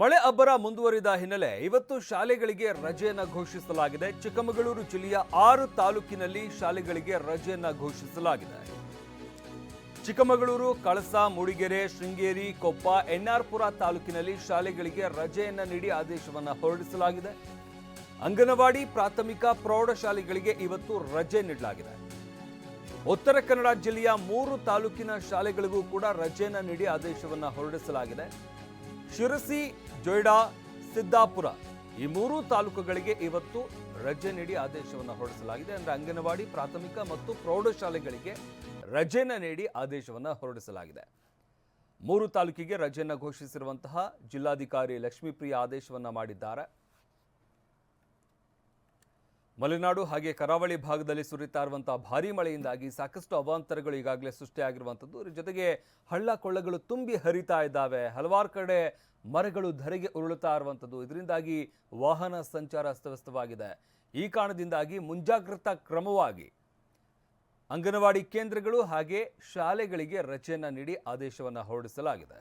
ಮಳೆ ಅಬ್ಬರ ಮುಂದುವರಿದ ಹಿನ್ನೆಲೆ ಇವತ್ತು ಶಾಲೆಗಳಿಗೆ ರಜೆಯನ್ನ ಘೋಷಿಸಲಾಗಿದೆ. ಚಿಕ್ಕಮಗಳೂರು ಜಿಲ್ಲೆಯ ಆರು ತಾಲೂಕಿನಲ್ಲಿ ಶಾಲೆಗಳಿಗೆ ರಜೆಯನ್ನ ಘೋಷಿಸಲಾಗಿದೆ. ಚಿಕ್ಕಮಗಳೂರು, ಕಳಸ, ಮೂಡಿಗೆರೆ, ಶೃಂಗೇರಿ, ಕೊಪ್ಪ, ಎನ್ಆರ್ಪುರ ತಾಲೂಕಿನಲ್ಲಿ ಶಾಲೆಗಳಿಗೆ ರಜೆಯನ್ನ ನೀಡಿ ಆದೇಶವನ್ನು ಹೊರಡಿಸಲಾಗಿದೆ. ಅಂಗನವಾಡಿ, ಪ್ರಾಥಮಿಕ, ಪ್ರೌಢಶಾಲೆಗಳಿಗೆ ಇವತ್ತು ರಜೆ ನೀಡಲಾಗಿದೆ. ಉತ್ತರ ಕನ್ನಡ ಜಿಲ್ಲೆಯ ಮೂರು ತಾಲೂಕಿನ ಶಾಲೆಗಳಿಗೂ ಕೂಡ ರಜೆಯನ್ನ ನೀಡಿ ಆದೇಶವನ್ನು ಹೊರಡಿಸಲಾಗಿದೆ. ಶಿರಸಿ, ಜೊಯ್ಡಾ, ಸಿದ್ದಾಪುರ ಈ ಮೂರು ತಾಲೂಕುಗಳಿಗೆ ಇವತ್ತು ರಜೆ ನೀಡಿ ಆದೇಶವನ್ನು ಹೊರಡಿಸಲಾಗಿದೆ. ಅಂದ್ರೆ ಅಂಗನವಾಡಿ, ಪ್ರಾಥಮಿಕ ಮತ್ತು ಪ್ರೌಢಶಾಲೆಗಳಿಗೆ ರಜೆನ ನೀಡಿ ಆದೇಶವನ್ನು ಹೊರಡಿಸಲಾಗಿದೆ. ಮೂರು ತಾಲೂಕಿಗೆ ರಜೆಯನ್ನು ಘೋಷಿಸಿರುವಂತಹ ಜಿಲ್ಲಾಧಿಕಾರಿ ಲಕ್ಷ್ಮೀಪ್ರಿಯ ಆದೇಶವನ್ನು ಮಾಡಿದ್ದಾರೆ. ಮಲೆನಾಡು ಹಾಗೆ ಕರಾವಳಿ ಭಾಗದಲ್ಲಿ ಸುರಿತಾ ಇರುವಂತಹ ಭಾರೀ ಮಳೆಯಿಂದಾಗಿ ಸಾಕಷ್ಟು ಅವಾಂತರಗಳು ಈಗಾಗಲೇ ಸೃಷ್ಟಿಯಾಗಿರುವಂಥದ್ದು. ಇದ್ರ ಜೊತೆಗೆ ಹಳ್ಳ ಕೊಳ್ಳಗಳು ತುಂಬಿ ಹರಿತಾ ಇದ್ದಾವೆ. ಹಲವಾರು ಕಡೆ ಮರಗಳು ಧರೆಗೆ ಉರುಳುತ್ತಾ ಇರುವಂಥದ್ದು. ಇದರಿಂದಾಗಿ ವಾಹನ ಸಂಚಾರ ಅಸ್ತವ್ಯಸ್ತವಾಗಿದೆ. ಈ ಕಾರಣದಿಂದಾಗಿ ಮುಂಜಾಗ್ರತಾ ಕ್ರಮವಾಗಿ ಅಂಗನವಾಡಿ ಕೇಂದ್ರಗಳು ಹಾಗೆ ಶಾಲೆಗಳಿಗೆ ರಜೆಯನ್ನು ನೀಡಿ ಆದೇಶವನ್ನು ಹೊರಡಿಸಲಾಗಿದೆ.